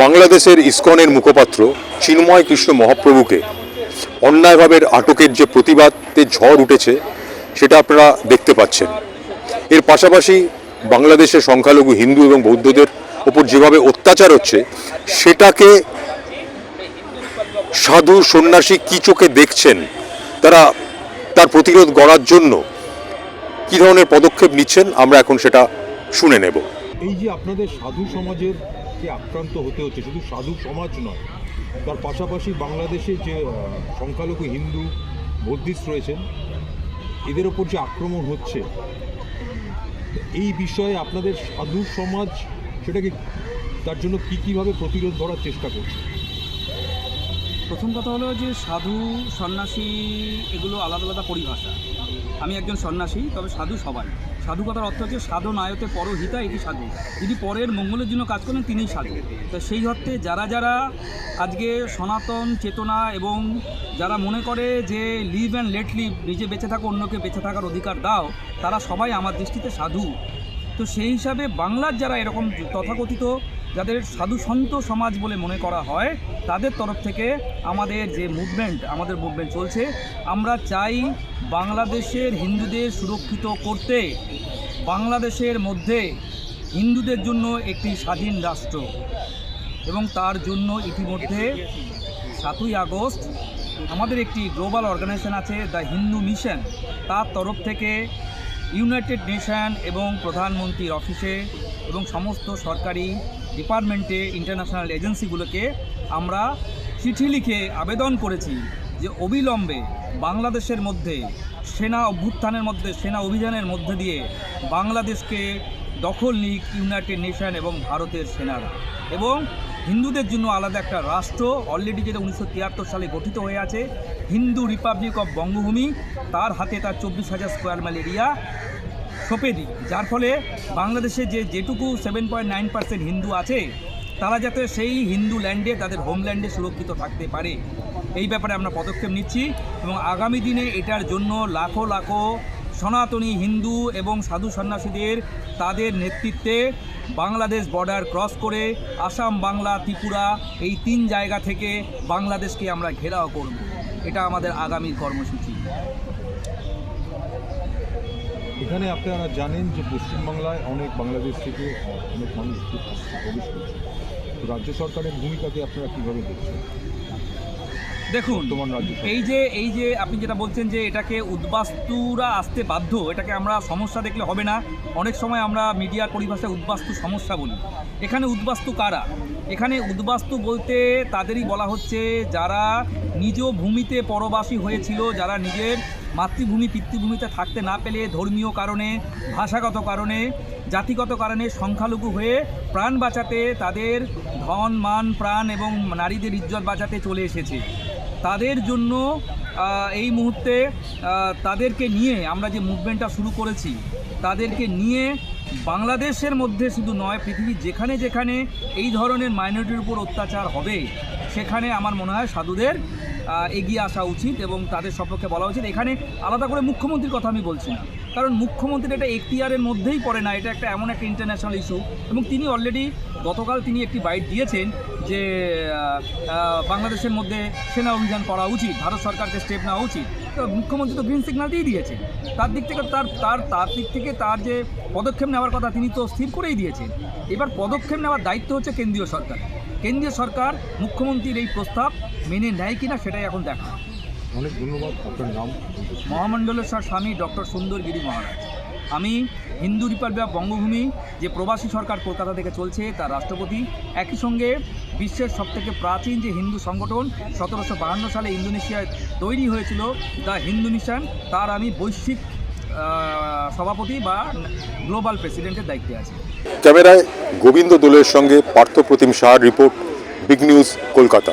বাংলাদেশের ইসকনের মুখপাত্র চিন্ময় কৃষ্ণ মহাপ্রভুকে অন্যায়ভাবে আটকের যে প্রতিবাদের ঝড় উঠেছে, সেটা আপনারা দেখতে পাচ্ছেন। এর পাশাপাশি বাংলাদেশের সংখ্যালঘু হিন্দু এবং বৌদ্ধদের ওপর যেভাবে অত্যাচার হচ্ছে, সেটাকে সাধু সন্ন্যাসী কি চোখে দেখছেন? তারা তার প্রতিরোধ গড়ার জন্য কি ধরনের পদক্ষেপ নিচ্ছেন, আমরা এখন সেটা শুনে নেব। এই যে আপনাদের সাধু সমাজের যে আক্রান্ত হতে হচ্ছে, শুধু সাধু সমাজ নয়। তার পাশাপাশি বাংলাদেশে যে সংখ্যালঘু হিন্দু বৌদ্ধিস্ট রয়েছেন, এদের ওপর যে আক্রমণ হচ্ছে, এই বিষয়ে আপনাদের সাধু সমাজ সেটাকে তার জন্য কী কীভাবে প্রতিরোধ করার চেষ্টা করছে? প্রথম কথা হলো যে সাধু, সন্ন্যাসী এগুলো আলাদা আলাদা পরিভাষা। আমি একজন সন্ন্যাসী, তবে সাধু সবাই। সাধু কথার অর্থ হচ্ছে সাধু নায়তে পরহিতা এটি সাধু। যিনি পরের মঙ্গলের জন্য কাজ করেন, তিনিই সাধু। তো সেই অর্থে যারা যারা আজকে সনাতন চেতনা এবং যারা মনে করে যে লিভ অ্যান্ড লেট লিভ, নিজে বেঁচে থাকো, অন্যকে বেঁচে থাকার অধিকার দাও, তারা সবাই আমার দৃষ্টিতে সাধু। তো সেই হিসাবে বাংলার যারা এরকম তথাকথিত, যাদের সাধু সন্ত সমাজ বলে মনে করা হয়, তাদের তরফ থেকে আমাদের যে মুভমেন্ট আমাদের মুভমেন্ট চলছে, আমরা চাই বাংলাদেশের হিন্দুদের সুরক্ষিত করতে, বাংলাদেশের মধ্যে হিন্দুদের জন্য একটি স্বাধীন রাষ্ট্র। এবং তার জন্য ইতিমধ্যে সাতই আগস্ট আমাদের একটি গ্লোবাল অর্গানাইজেশন আছে দ্য হিন্দু মিশন তার তরফ থেকে ইউনাইটেড নেশান এবং প্রধানমন্ত্রীর অফিসে এবং সমস্ত সরকারি ডিপার্টমেন্টে ইন্টারন্যাশনাল এজেন্সিগুলোকে আমরা চিঠি লিখে আবেদন করেছি যে অবিলম্বে বাংলাদেশের মধ্যে, সেনা অভ্যুত্থানের মধ্যে, সেনা অভিযানের মধ্যে দিয়ে বাংলাদেশকে দখল নিক ইউনাইটেড নেশন এবং ভারতের সেনারা। এবং হিন্দুদের জন্য আলাদা একটা রাষ্ট্র অলরেডি যেটা উনিশশো তিয়াত্তর সালে গঠিত হয়ে আছে, হিন্দু রিপাবলিক অফ বঙ্গভূমি, তার হাতে তার চব্বিশ হাজার স্কোয়ার মাইল এরিয়া সঁপে দিই। যার ফলে বাংলাদেশে যে যেটুকু seven point nine percent Hindu আছে, তারা যাতে সেই হিন্দু ল্যান্ডে তাদের হোমল্যান্ডে সুরক্ষিত থাকতে পারে। এই ব্যাপারে আমরা পদক্ষেপ নিচ্ছি এবং আগামী দিনে এটার জন্য লাখো লাখো সনাতনী হিন্দু এবং সাধু সন্ন্যাসীদের তাদের নেতৃত্বে বাংলাদেশ বর্ডার ক্রস করে আসাম, বাংলা, ত্রিপুরা এই তিন জায়গা থেকে বাংলাদেশকে আমরা ঘেরাও করব। এটা আমাদের আগামী কর্মসূচি। এখানে আপনারা জানেন যে পশ্চিমবাংলায় অনেক বাংলাদেশ থেকে অনেক মানুষ প্রবেশ করছে রাজ্য সরকারের ভূমিকাকে আপনারা কীভাবে দেখছেন? দেখুন। এই যে এই যে আপনি যেটা বলছেন যে এটাকে উদ্বাস্তুরা আসতে বাধ্য এটাকে আমরা সমস্যা দেখলে হবে না। অনেক সময় আমরা মিডিয়ার পরিভাষায় উদ্বাস্তু সমস্যা বলি। এখানে উদ্বাস্তু কারা? এখানে উদ্বাস্তু বলতে তাদেরই বলা হচ্ছে যারা নিজ ভূমিতে পরবাসী হয়েছিল যারা নিজের মাতৃভূমি পিতৃভূমিতে থাকতে না পেলে ধর্মীয় কারণে ভাষাগত কারণে জাতিগত কারণে সংখ্যালঘু হয়ে প্রাণ বাঁচাতে তাদের ধন মান প্রাণ এবং নারীদের ইজ্জত বাঁচাতে চলে এসেছে। তাদের জন্য এই মুহূর্তে তাদেরকে নিয়ে আমরা যে মুভমেন্টটা শুরু করেছি, তাদেরকে নিয়ে বাংলাদেশের মধ্যে শুধু নয়, পৃথিবীর যেখানে যেখানে এই ধরনের মাইনরিটির উপর অত্যাচার হবে, সেখানে আমার মনে হয় সাধুদের এগিয়ে আসা উচিত এবং তাদের সপক্ষে বলা উচিত। এখানে আলাদা করে মুখ্যমন্ত্রীর কথা আমি বলছি না, কারণ মুখ্যমন্ত্রীর এটা এখতিয়ারের মধ্যেই পড়ে না, এটা একটা এমন একটা ইন্টারন্যাশনাল ইস্যু এবং তিনি অলরেডি গতকাল তিনি একটি বাইট দিয়েছেন যে বাংলাদেশের মধ্যে সেনা অভিযান করা উচিত ভারত সরকারকে স্টেপ নেওয়া উচিত। তো মুখ্যমন্ত্রী তো গ্রিন সিগন্যাল দিয়ে দিয়েছেন তার দিক থেকে তার তার তার দিক থেকে তার যে পদক্ষেপ নেওয়ার কথা তিনি তো স্থির করেই দিয়েছেন। এবার পদক্ষেপ নেওয়ার দায়িত্ব হচ্ছে কেন্দ্রীয় সরকার। কেন্দ্রীয় সরকার মুখ্যমন্ত্রীর এই প্রস্তাব মেনে নেয় কিনা সেটাই এখন দেখা। অনেক ধন্যবাদ আপনার নাম। মহামণ্ডলেশ্বর স্বামী ডক্টর সুন্দরগিরি মহারাজ। আমি হিন্দু রিপাবলিক বঙ্গভূমি, যে প্রবাসী সরকার কলকাতা থেকে চলছে, তার রাষ্ট্রপতি। একই সঙ্গে বিশ্বের সবথেকে প্রাচীন যে হিন্দু সংগঠন, সতেরোশো বাহান্ন সালে ইন্দোনেশিয়ায় তৈরি হয়েছিল, দ্য হিন্দু মিশন, তার আমি বৈশ্বিক সভাপতি বা গ্লোবাল প্রেসিডেন্টের দায়িত্বে আছি। ক্যামেরায় গোবিন্দ দোলের সঙ্গে Partha Pratim report, big news, Kolkata.